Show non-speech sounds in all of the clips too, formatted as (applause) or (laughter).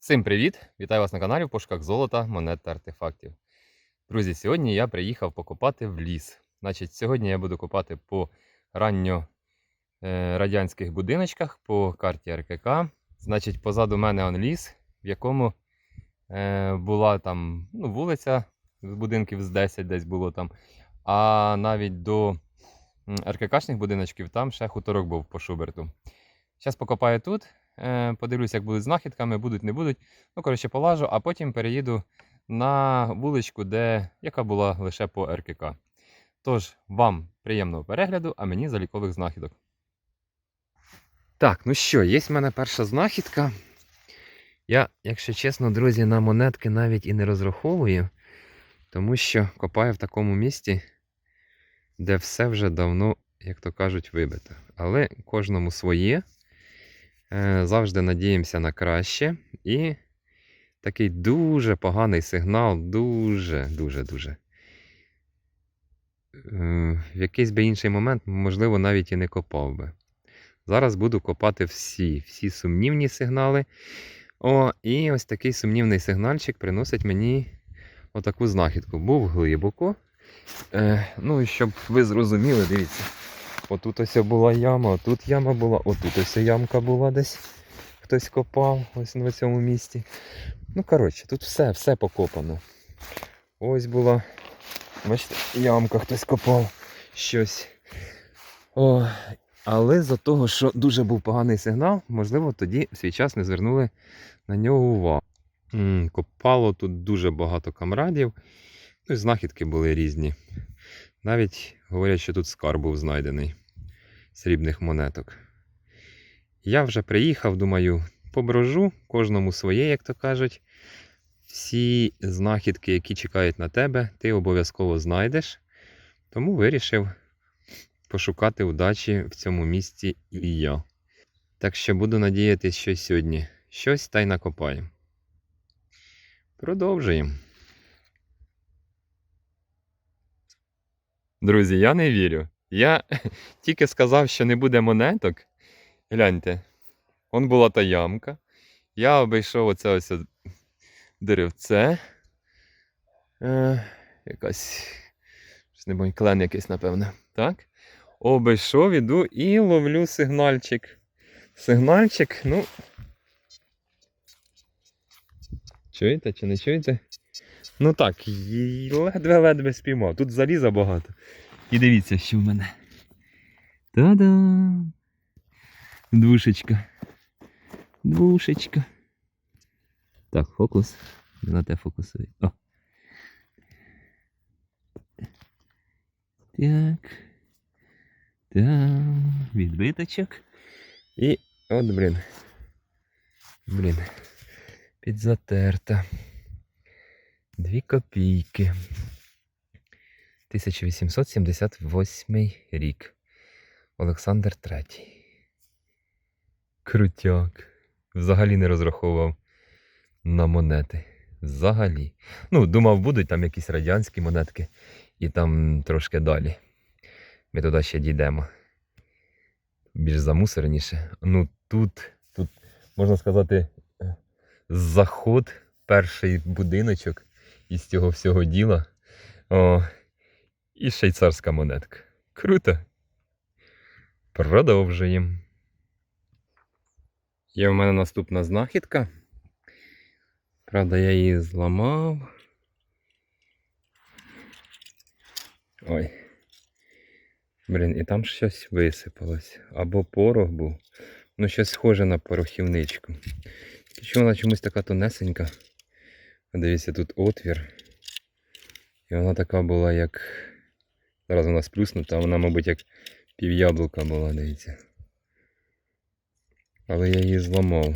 Всім привіт! Вітаю вас на каналі в пошуках золота, монет та артефактів. Друзі, сьогодні я приїхав покопати в ліс. Значить, сьогодні я буду копати по ранньо е, радянських будиночках по карті РКК. Значить, позаду мене он ліс, в якому е, була там ну, вулиця з будинків з 10 десь було там. А навіть до РККшних будиночків там ще хуторок був по Шуберту. Зараз покопаю тут. Е, Подивлюсь, як будуть з знахідками, будуть, не будуть. Ну, коротше, полажу, а потім переїду на вуличку, де, яка була лише по РКК. Тож, вам приємного перегляду, а мені залікових знахідок. Так, ну що, є в мене перша знахідка. Я, якщо чесно, друзі, на монетки навіть і не розраховую, тому що копаю в такому місці, де все вже давно, як то кажуть, вибито. Але кожному своє. Е, Завжди надіємося на краще. І такий дуже поганий сигнал, дуже, дуже, дуже. Е, В якийсь би інший момент, можливо, навіть і не копав би. Зараз буду копати всі, всі сумнівні сигнали. О, і ось такий сумнівний сигнальчик приносить мені отаку знахідку. Був глибоко. Е, ну, щоб ви зрозуміли, дивіться. Отут ось була яма, отут яма була, отут ось ямка була десь. Хтось копав ось на цьому місці. Ну, коротше, тут все, все покопано. Ось була. Бачите, ямка хтось копав щось. О, але за того, що дуже був поганий сигнал, можливо, тоді в свій час не звернули на нього увагу. М, Копало тут дуже багато камрадів. Ну і знахідки були різні. Навіть говорять, що тут скарб був знайдений срібних монеток. Я вже приїхав, думаю, поброжу, кожному своє, як то кажуть. Всі знахідки, які чекають на тебе, ти обов'язково знайдеш. Тому вирішив пошукати удачі в цьому місці і я. Так що буду надіятися, що сьогодні щось та й накопаємо. Продовжуємо. Друзі, я не вірю. Я (laughs) тільки сказав, що не буде монеток. Гляньте, он була та ямка. Я обійшов оце ось деревце. Е, якась. Щось не клен якийсь, напевно. Так? Обійшов, іду і ловлю сигнальчик. Сигнальчик, ну. Чуєте чи не чуєте? Ну так, ледве-ледве спіймав. Тут заліза багато. І дивіться, що в мене. Та-дам! Двушечка. Двушечка. Так, фокус. Не на те фокусує. О. Так. Так. Відбиточок. І от, блін. Блін. Підзатерта. Дві копійки. 1878 рік. Олександр III. Крутяк. Взагалі не розраховував на монети. Взагалі. Ну, думав, будуть там якісь радянські монетки і там трошки далі. Ми туди ще дійдемо. Більш замусореніше. Ну тут, тут, можна сказати, заход, перший будиночок із цього всього діла. О, і швейцарська монетка. Круто. Продовжуємо. Є в мене наступна знахідка. Правда, я її зламав. Ой. Блін, і там щось висипалось. Або порох був. Ну, щось схоже на порохівничку. Тільки вона чомусь така тонесенька. Дивіться, тут отвір. І вона така була, як. Зараз вона сплюснута, вона, мабуть, як пів яблука була, дивіться. Але я її зламав.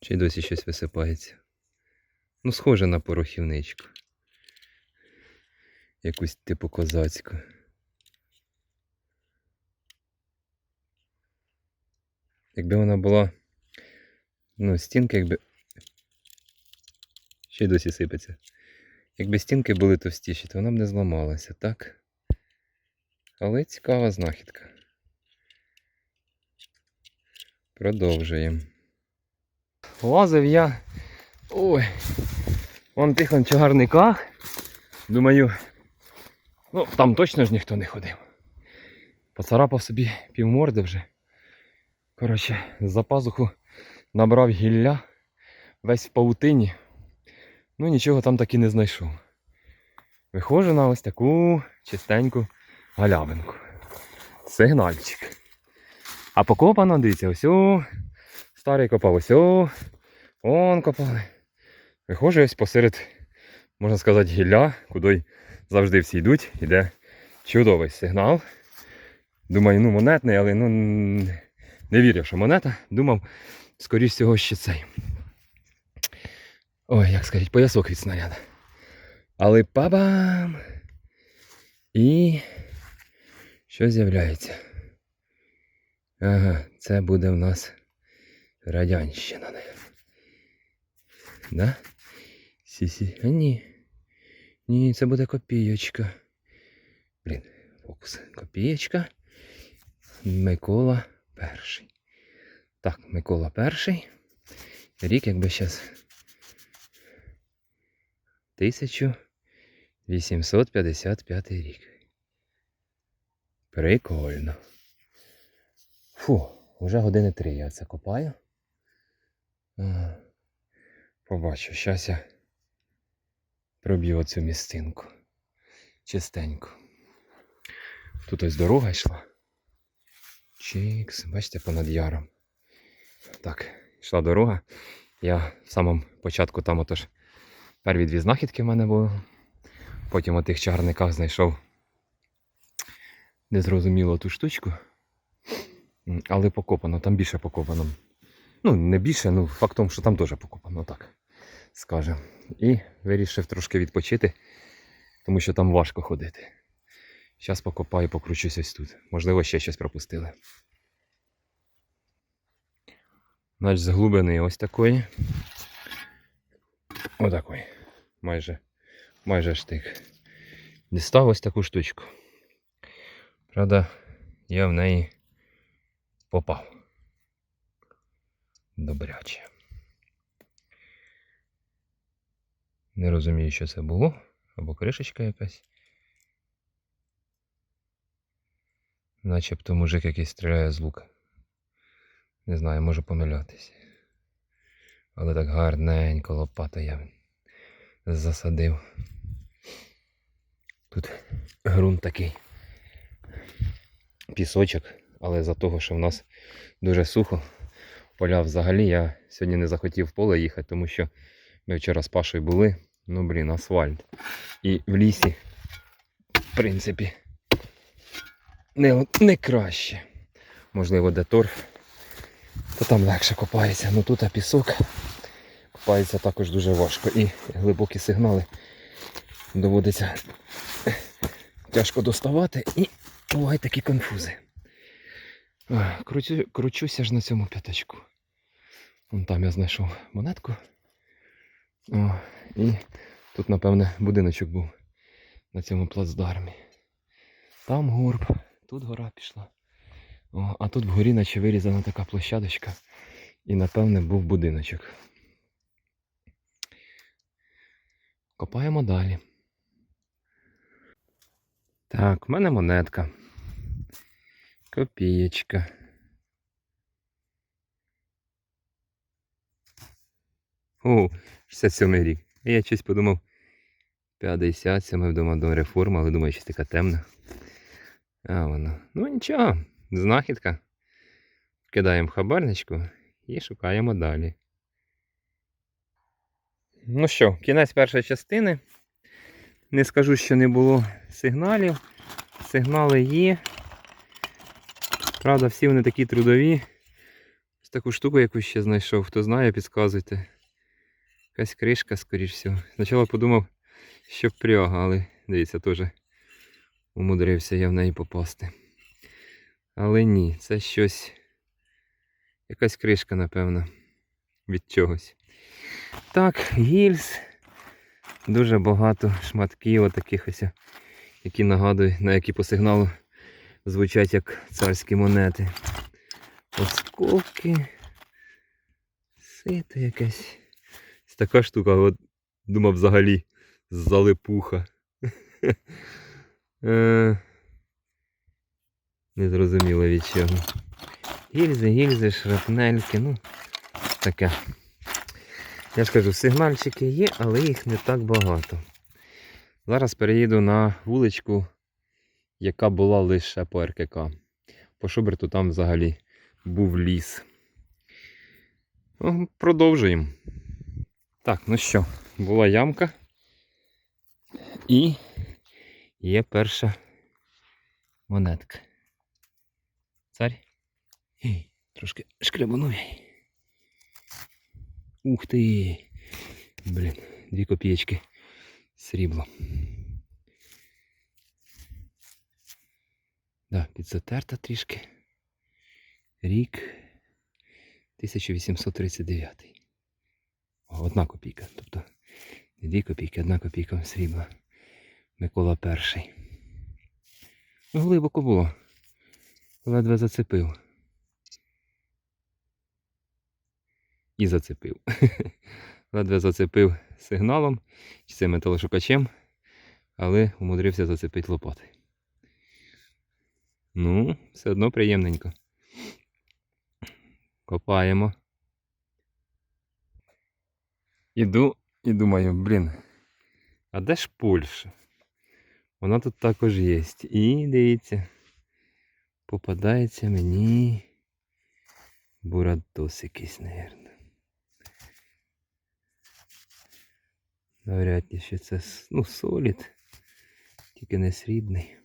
Чи досі щось висипається. Ну, схоже на порохівничку. Якусь типу козацьку. Якби вона була. Ну, стінки, якби. Ще й досі сипеться. Якби стінки були товстіші, то вона б не зламалася, так? Але цікава знахідка. Продовжуємо. Лазив я. Ой. Вон тих он чагарниках. Думаю. Ну, там точно ж ніхто не ходив. Поцарапав собі півморди вже. Коротше, за пазуху набрав гілля, весь в паутині. Ну нічого там таки не знайшов. Виходжу на ось таку чистеньку галявинку. Сигнальчик. А покопано, дивіться, ось о, старий копав ось он копали. Виходжу ось посеред, можна сказати, гілля, куди завжди всі йдуть, іде чудовий сигнал. Думаю, ну монетний, але ну не вірю, що монета. Думав, скоріш всього, ще цей. Ой, як сказати, поясок від снаряда. Але пабам! І що з'являється? Ага, це буде в нас радянщина. Да? Сі-сі. А ні. Ні, це буде копійочка. Блін, фокус. Копієчка. Микола перший. Так, Микола перший. Рік, якби зараз. 1855 рік. Прикольно. Фу, вже години три я це копаю. Побачу, щас я проб'ю оцю містинку. Чистенько. Тут ось дорога йшла. Чікс, бачите, понад яром. Так, йшла дорога. Я в самому початку там отож перві дві знахідки в мене були. Потім у тих чагарниках знайшов незрозуміло ту штучку. Але покопано, там більше покопано. Ну, не більше, ну факт що там теж покопано, так скажемо. І вирішив трошки відпочити, тому що там важко ходити. Зараз покопаю, покручусь ось тут. Можливо, ще щось пропустили. Значить, з глибини ось такої. Отакої. Майже, майже штик. Дістав ось таку штучку. Правда, я в неї попав. Добряче. Не розумію, що це було. Або кришечка якась. Начебто мужик якийсь стріляє з лука. Не знаю, можу помилятися. Але так гарненько лопата я засадив. Тут ґрунт такий. Пісочок, але за того, що в нас дуже сухо. Поля взагалі я сьогодні не захотів в поле їхати, тому що ми вчора з Пашою були. Ну блін, асфальт. І в лісі, в принципі, не, не краще. Можливо, де торф, то там легше копається. Ну тут а пісок копається також дуже важко. І глибокі сигнали доводиться тяжко доставати і бувають такі конфузи. Кручу, кручуся ж на цьому п'ятачку. Вон там я знайшов монетку. О, і тут, напевне, будиночок був на цьому плацдармі. Там горб, тут гора пішла. О, а тут вгорі наче вирізана така площадочка. І, напевне, був будиночок. Копаємо далі. Так, в мене монетка. Копієчка. О, 67 рік. Я щось подумав. 57 вдома до реформи, але думаю, щось така темна. А воно. Ну нічого, знахідка. Кидаємо хабарничку і шукаємо далі. Ну що, кінець першої частини. Не скажу, що не було сигналів. Сигнали є. Правда, всі вони такі трудові. Ось таку штуку якусь ще знайшов. Хто знає, підказуйте. Якась кришка, скоріш всього. Спочатку подумав, що пряга, але дивіться, теж умудрився я в неї попасти. Але ні, це щось. Якась кришка, напевно, від чогось. Так, гільз. Дуже багато шматків отаких ось, які нагадують, на які по сигналу звучать як царські монети. осколки. Сито якесь. Ось така штука, от думав взагалі залипуха. (laughs) Е, Не зрозуміло від чого. Гільзи, гільзи, шрапнельки, ну, таке. Я ж кажу, сигнальчики є, але їх не так багато. Зараз переїду на вуличку, яка була лише по РКК. По Шуберту там взагалі був ліс. Ну, Продовжуємо. Так, ну що, була ямка. І є перша монетка. Царь. Трошки шкрябанув. Ух ти! Блін, дві копієчки срібло. Да, підзатерта трішки. Рік 1839. О, одна копійка. Тобто не дві копійки, одна копійка срібла. Микола. Ну, глибоко було. Ледве зацепив. І зацепив. (laughs) Ледве зацепив сигналом чи цим металошукачем, але умудрився зацепити лопати. Ну, все одно приємненько. Копаємо. Іду і думаю, блін, а де ж Польща? Вона тут також є. І дивіться, попадається мені бурадос якийсь, мабуть. Навряд ли що це ну, солід, тільки не срібний.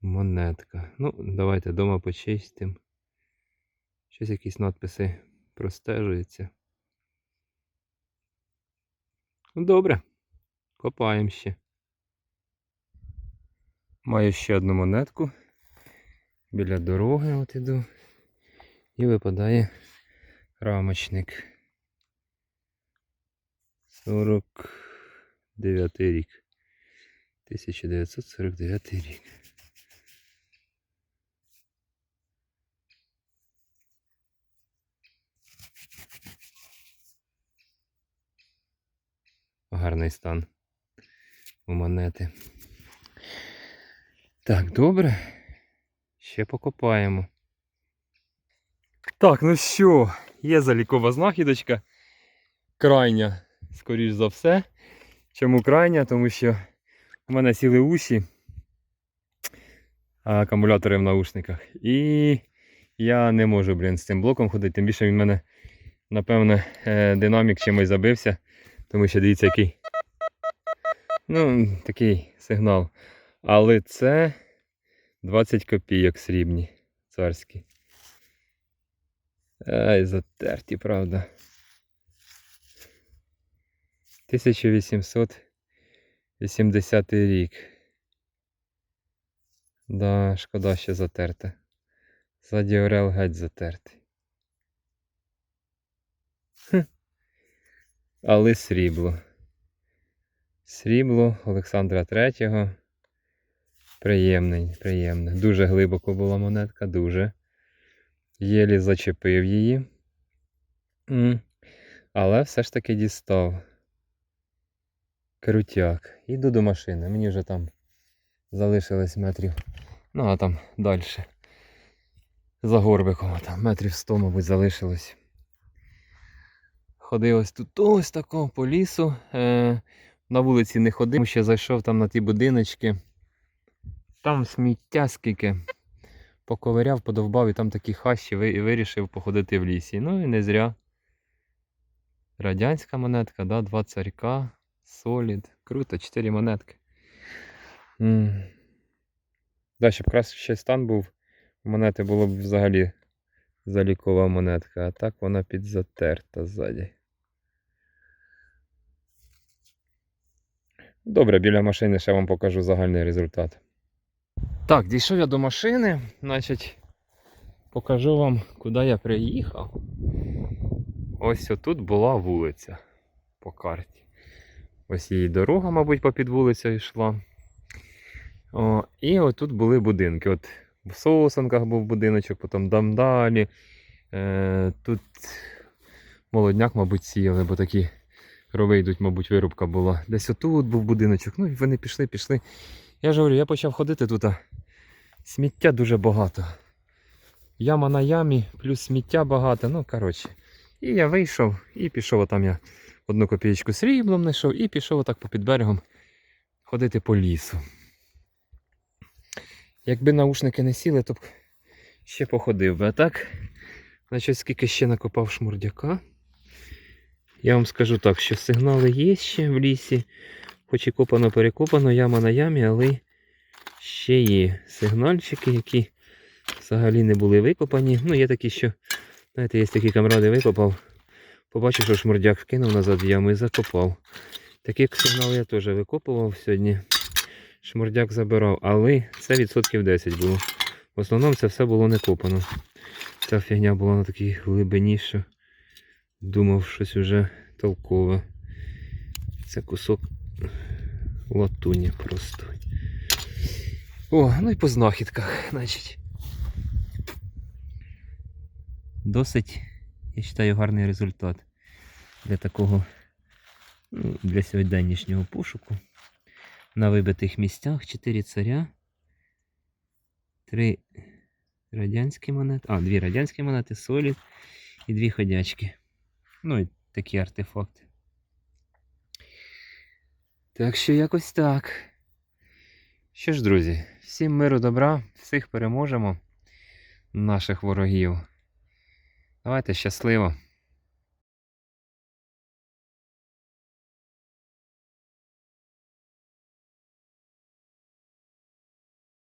Монетка. Ну, давайте дома почистимо. Щось якісь надписи простежуються. Ну, добре. Копаємо ще. Маю ще одну монетку. Біля дороги от іду. І випадає рамочник. 49 рік. 1949 рік. Гарний стан у монети. Так, добре. Ще покопаємо. Так, ну що, є залікова знахідочка. Крайня, скоріш за все. Чому крайня? Тому що у мене сіли уші, акумулятори в наушниках. І я не можу, блін, з цим блоком ходити. Тим більше він в мене, напевне, е, динамік чимось забився. Тому що дивіться, який. Ну, такий сигнал. Але це 20 копійок срібні, царські. Ай, затерті, правда. 1880 рік. Да, шкода, що затерте. Ззаді орел геть затертий. Але срібло. Срібло Олександра Третього. Приємний, приємне. Дуже глибоко була монетка, дуже. Єлі зачепив її. Але все ж таки дістав. Крутяк. Іду до машини. Мені вже там залишилось метрів. Ну, а там далі. За горбиком, там метрів 100, мабуть, залишилось. Ходив ось тут ось тако по лісу. Е, на вулиці не ходив, ще зайшов там на ті будиночки. Там сміття скільки. Поковиряв, подовбав і там такі хащі і вирішив походити в лісі. Ну і не зря. Радянська монетка, да, два царька, солід. Круто, 4 монетки. м Да, щоб краще стан був, монети було б взагалі залікова монетка, а так вона підзатерта ззаді. Добре, біля машини ще вам покажу загальний результат. Так, дійшов я до машини, значить, покажу вам, куди я приїхав. Ось отут була вулиця по карті. Ось її дорога, мабуть, попід вулицею йшла. О, і отут були будинки. От в Сосанках був будиночок, потім там далі. Е, тут молодняк, мабуть, сіяли, бо такі рови йдуть, мабуть, вирубка була. Десь отут був будиночок. Ну і вони пішли, пішли. Я ж говорю, я почав ходити тут. Сміття дуже багато. Яма на ямі, плюс сміття багато. Ну, коротше. І я вийшов і пішов отам я одну копієчку сріблом знайшов і пішов отак попід берегом ходити по лісу. Якби наушники не сіли, то б ще походив би. А так, значить, скільки ще накопав шмурдяка. Я вам скажу так, що сигнали є ще в лісі. Хоч і копано перекопано, яма на ямі, але ще є сигнальчики, які взагалі не були викопані. Ну, є такі, що, знаєте, є такі камради викопав. Побачив, що шмурдяк вкинув назад в яму і закопав. Такі сигнали я теж викопував сьогодні. Шмурдяк забирав, але це відсотків 10 було. В основному це все було не копано. Ця фігня була на такій глибині, що думав щось уже толкове. Це кусок латуні просто. О, ну і по знахідках, значить. Досить, я вважаю, гарний результат для такого, ну, для сьогоднішнього пошуку. На вибитих місцях 4 царя, 3 радянські монети, а, 2 радянські монети, солід і 2 ходячки. Ну і такі артефакти. Так що якось так. Що ж, друзі, всім миру добра, всіх переможемо, наших ворогів. Давайте щасливо!